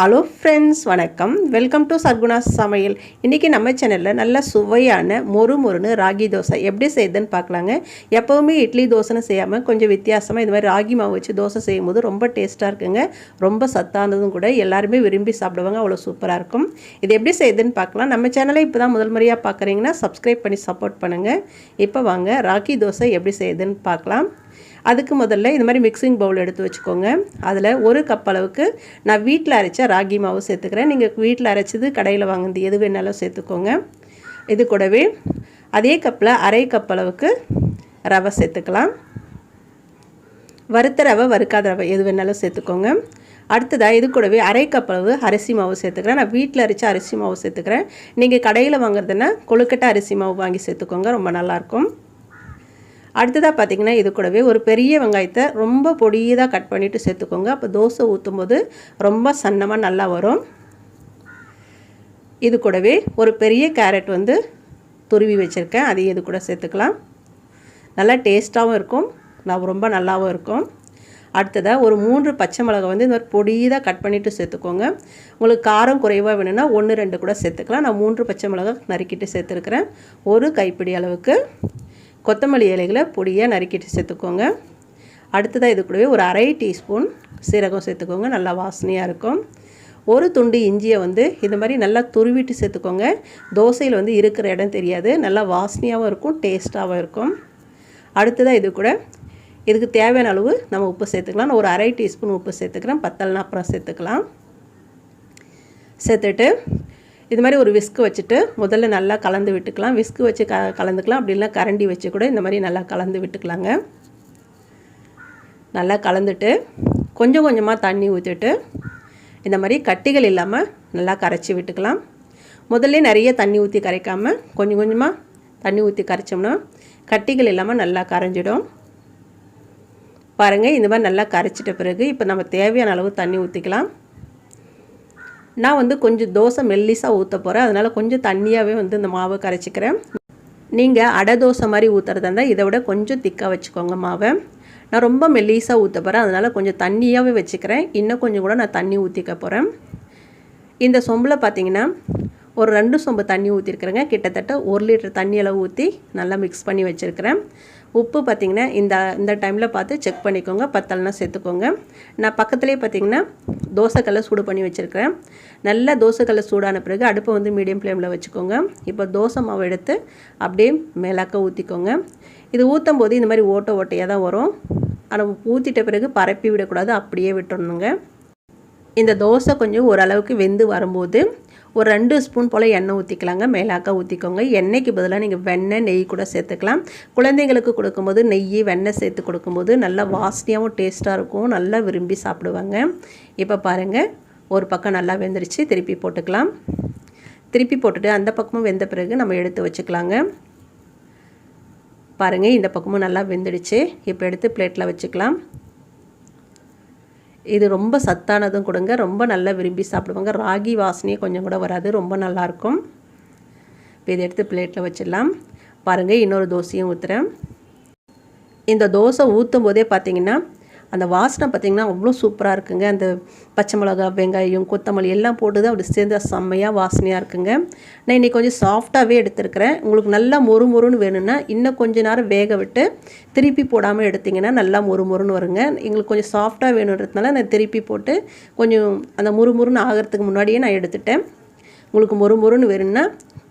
Hello friends வணக்கம். Welcome to Sarguna சமையல் இன்றைக்கி நம்ம சேனலில் நல்ல சுவையான மொறு மொறுன்னு ராகி தோசை எப்படி செய்யுதுன்னு பார்க்கலாங்க. எப்போவுமே இட்லி தோசைன்னு செய்யாமல் கொஞ்சம் வித்தியாசமாக இது மாதிரி ராகி மாவு வச்சு தோசை செய்யும் போது ரொம்ப டேஸ்ட்டாக இருக்குங்க. ரொம்ப சத்தானதும் கூட எல்லாருமே விரும்பி சாப்பிடுவாங்க. அவ்வளோ சூப்பராக இருக்கும். இது எப்படி செய்யுதுன்னு பார்க்கலாம். நம்ம சேனலை இப்போ தான் முதல் முறையாக பார்க்குறீங்கன்னா சப்ஸ்கிரைப் பண்ணி சப்போர்ட் பண்ணுங்கள் இப்போ வாங்க ராகி தோசை எப்படி செய்யுதுன்னு பார்க்கலாம். அதுக்கு முதல்ல இந்த மாதிரி மிக்சிங் பவுல் எடுத்து வச்சுக்கோங்க. அதில் ஒரு கப் அளவுக்கு நான் வீட்டில் அரைச்ச ராகி மாவு சேர்த்துக்கிறேன். நீங்கள் வீட்டில் அரைச்சது கடையில் வாங்குறது எது வேணாலும் சேர்த்துக்கோங்க. இது கூடவே அதே கப்பில் அரை கப் அளவுக்கு ரவை சேர்த்துக்கலாம். வறுத்த ரவை வறுக்காத ரவை எது வேணாலும் சேர்த்துக்கோங்க. அடுத்ததாக இது கூடவே அரை கப் அளவு அரிசி மாவு சேர்த்துக்கிறேன். நான் வீட்டில் அரைச்ச அரிசி மாவு சேர்த்துக்கிறேன். நீங்கள் கடையில் வாங்குறதுன்னா கொழுக்கட்டை அரிசி மாவு வாங்கி சேர்த்துக்கோங்க. ரொம்ப நல்லாயிருக்கும் அடுத்ததாக பார்த்திங்கன்னா இது கூடவே ஒரு பெரிய வெங்காயத்தை ரொம்ப பொடியதாக கட் பண்ணிவிட்டு சேர்த்துக்கோங்க. அப்போ தோசை ஊற்றும் போது ரொம்ப சன்னமாக நல்லா வரும். இது கூடவே ஒரு பெரிய கேரட் வந்து துருவி வச்சுருக்கேன். அதையும் இது கூட சேர்த்துக்கலாம். நல்லா டேஸ்ட்டாகவும் இருக்கும். நான் ரொம்ப நல்லாவும் இருக்கும். அடுத்ததாக ஒரு மூன்று பச்சை மிளகா வந்து இந்த மாதிரி பொடியதாக கட் பண்ணிவிட்டு சேர்த்துக்கோங்க. உங்களுக்கு காரம் குறைவாக வேணும்னா ஒன்று ரெண்டு கூட சேர்த்துக்கலாம். நான் மூன்று பச்சை மிளகா நறுக்கிட்டு சேர்த்துருக்குறேன். ஒரு கைப்பிடி அளவுக்கு. கொத்தமல்லி இலைகளை பொடியாக நறுக்கிட்டு சேர்த்துக்கோங்க. அடுத்ததாக இது கூடவே ஒரு அரை டீஸ்பூன் சீரகம் சேர்த்துக்கோங்க நல்லா வாசனையாக இருக்கும். ஒரு துண்டு இஞ்சியை வந்து இது மாதிரி நல்லா துருவிட்டு சேர்த்துக்கோங்க. தோசையில் வந்து இருக்கிற இடம் தெரியாது நல்லா வாசனையாகவும் இருக்கும் டேஸ்ட்டாகவும் இருக்கும். அடுத்ததாக இது கூட இதுக்கு தேவையான அளவு நம்ம உப்பு சேர்த்துக்கலாம். நான் ஒரு அரை டீஸ்பூன் உப்பு சேர்த்துக்கிறேன் பத்தல்னா அப்புறம் சேர்த்துக்கலாம். சேர்த்துட்டு இது மாதிரி ஒரு விஸ்க்கு வச்சுட்டு முதல்ல நல்லா கலந்து விட்டுக்கலாம். விஸ்க்கு வச்சு க கலந்துக்கலாம். அப்படி இல்லை கரண்டி வச்சு கூட இந்த மாதிரி நல்லா கலந்து விட்டுக்கலாங்க. நல்லா கலந்துட்டு கொஞ்சம் கொஞ்சமாக தண்ணி ஊற்றிட்டு இந்த மாதிரி கட்டிகள் இல்லாமல் நல்லா கரைச்சி விட்டுக்கலாம். முதல்ல நிறைய தண்ணி ஊற்றி கரைக்காமல் கொஞ்சம் கொஞ்சமாக தண்ணி ஊற்றி கரைச்சோம்னா கட்டிகள் இல்லாமல் நல்லா கரைஞ்சிடும். பாருங்கள் இந்த மாதிரி நல்லா கரைச்சிட்ட பிறகு இப்போ நம்ம தேவையான அளவு தண்ணி ஊற்றிக்கலாம் நான் வந்து கொஞ்சம் தோசை மெல்லிஸாக ஊற்ற போகிறேன் அதனால் கொஞ்சம் தண்ணியாகவே வந்து இந்த மாவை கரைச்சிக்கிறேன். நீங்கள் அடை தோசை மாதிரி ஊற்றுறதா இருந்தால் இதை விட கொஞ்சம் திக்காக வச்சுக்கோங்க மாவை. நான் ரொம்ப மெல்லிஸாக ஊற்ற போகிறேன் அதனால் கொஞ்சம் தண்ணியாகவே வச்சுக்கிறேன். இன்னும் கொஞ்சம் கூட நான் தண்ணி ஊற்றிக்க போகிறேன் இந்த சொம்பில் பார்த்தீங்கன்னா ஒரு ரெண்டு சொம்பு தண்ணி ஊற்றிருக்கிறேங்க கிட்டத்தட்ட ஒரு லிட்டர் தண்ணி அளவு ஊற்றி நல்லா மிக்ஸ் பண்ணி வச்சுருக்கிறேன். உப்பு பார்த்திங்கன்னா இந்த இந்த டைமில் பார்த்து செக் பண்ணிக்கோங்க. பத்தல்னா சேர்த்துக்கோங்க. நான் பக்கத்துலேயே பார்த்திங்கன்னா தோசைக்கல்லை சூடு பண்ணி வச்சுருக்கிறேன். நல்லா தோசைக்கல்லை சூடான பிறகு அடுப்பை வந்து மீடியம் ஃப்ளேமில் வச்சுக்கோங்க. இப்போ தோசை மாவு எடுத்து அப்படியே மேலாக்க ஊற்றிக்கோங்க இது ஊற்றும் போது இந்த மாதிரி ஓட்ட ஓட்டையாக தான் வரும். ஆனால் ஊற்றிட்ட பிறகு பரப்பி விடக்கூடாது. அப்படியே விட்டுடணுங்க இந்த தோசை கொஞ்சம் ஓரளவுக்கு வெந்து வரும்போது ஒரு ரெண்டு ஸ்பூன் போல் எண்ணெய் ஊற்றிக்கலாங்க மேலாக்க ஊற்றிக்கோங்க எண்ணெய்க்கு பதிலாக நீங்கள் வெண்ணெய் நெய் கூட சேர்த்துக்கலாம். குழந்தைங்களுக்கு கொடுக்கும்போது நெய் வெண்ணெய் சேர்த்து கொடுக்கும்போது நல்லா வாசனையாகவும் டேஸ்ட்டாக இருக்கும். நல்லா விரும்பி சாப்பிடுவாங்க. இப்போ பாருங்கள் ஒரு பக்கம் நல்லா வெந்துருச்சு. திருப்பி போட்டுக்கலாம். திருப்பி போட்டுட்டு அந்த பக்கமும் வெந்த பிறகு நம்ம எடுத்து வச்சுக்கலாங்க. பாருங்கள் இந்த பக்கமும் நல்லா வெந்துடுச்சு. இப்போ எடுத்து பிளேட்டில் வச்சுக்கலாம். இது ரொம்ப சத்தானதும் கொடுங்க. ரொம்ப நல்லா விரும்பி சாப்பிடுவாங்க. ராகி வாசனையே கொஞ்சம் கூட வராது. ரொம்ப நல்லாயிருக்கும். இப்போ இதை எடுத்து பிளேட்டில் வச்சிடலாம். பாருங்கள் இன்னொரு தோசையும் ஊற்றுறேன் இந்த தோசை ஊற்றும் போதே பார்த்தீங்கன்னா அந்த வாசனை பார்த்திங்கன்னா அவ்வளோ சூப்பராக இருக்குங்க. அந்த பச்சை மிளகா வெங்காயம் கொத்தமல்லி எல்லாம் போட்டு தான் அப்படி சேர்ந்து செம்மையாக வாசனையாக இருக்குங்க. நான் இன்றைக்கி கொஞ்சம் சாஃப்டாகவே எடுத்துருக்கிறேன். உங்களுக்கு நல்லா மொறு மொறுன்னு வேணும்னா இன்னும் கொஞ்ச நேரம் வேக விட்டு திருப்பி போடாமல் எடுத்திங்கன்னா நல்லா மொறு மொறுன்னு வருங்க. எங்களுக்கு கொஞ்சம் சாஃப்டாக வேணுன்றதுனால நான் திருப்பி போட்டு கொஞ்சம் அந்த முறு முறுன்னு ஆகிறதுக்கு முன்னாடியே நான் எடுத்துட்டேன். உங்களுக்கு மொறு மொறுன்னு வேணும்னா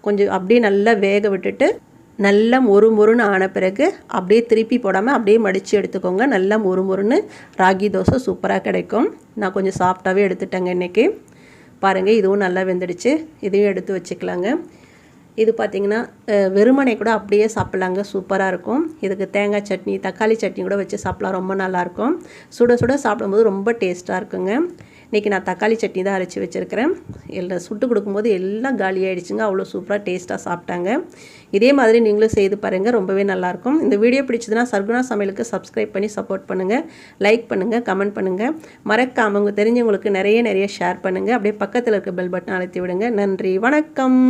கொஞ்சம் அப்படியே நல்லா வேக விட்டுட்டு நல்லா மொறு மொறுன்னு ஆன பிறகு அப்படியே திருப்பி போடாமல் அப்படியே மடித்து எடுத்துக்கோங்க. நல்லா மொறு மொறுன்னு ராகி தோசை சூப்பராக கிடைக்கும். நான் கொஞ்சம் சாஃப்டாகவே எடுத்துட்டேங்க இன்றைக்கி பாருங்கள் இதுவும் நல்லா வெந்துடுச்சு. இதையும் எடுத்து வச்சுக்கலாங்க. இது பார்த்திங்கன்னா வெறுமனை கூட அப்படியே சாப்பிட்லாங்க. சூப்பராக இருக்கும். இதுக்கு தேங்காய் சட்னி தக்காளி சட்னி கூட வச்சு சாப்பிட்லாம். ரொம்ப நல்லாயிருக்கும் சுட சுட சாப்பிடும்போது ரொம்ப டேஸ்ட்டாக இருக்குங்க. இன்றைக்கி நான் தக்காளி சட்னி தான் அரைச்சி வச்சுருக்கிறேன். எல்லாம் சுட்டு கொடுக்கும்போது எல்லாம் காலி ஆகிடுச்சுங்க அவ்வளோ சூப்பராக டேஸ்ட்டாக சாப்பிட்டாங்க. இதே மாதிரி நீங்களும் செய்து பாருங்கள் ரொம்பவே நல்லாயிருக்கும் இந்த வீடியோ பிடிச்சதுன்னா சர்குணா சமையலுக்கு சப்ஸ்கிரைப் பண்ணி சப்போர்ட் பண்ணுங்கள் லைக் பண்ணுங்கள் கமெண்ட் பண்ணுங்கள் மறக்காமல் அவங்க தெரிஞ்சவங்களுக்கு நிறைய நிறைய ஷேர் பண்ணுங்கள் அப்படியே பக்கத்தில் இருக்க பெல் பட்டன் அழுத்தி விடுங்க. நன்றி வணக்கம்.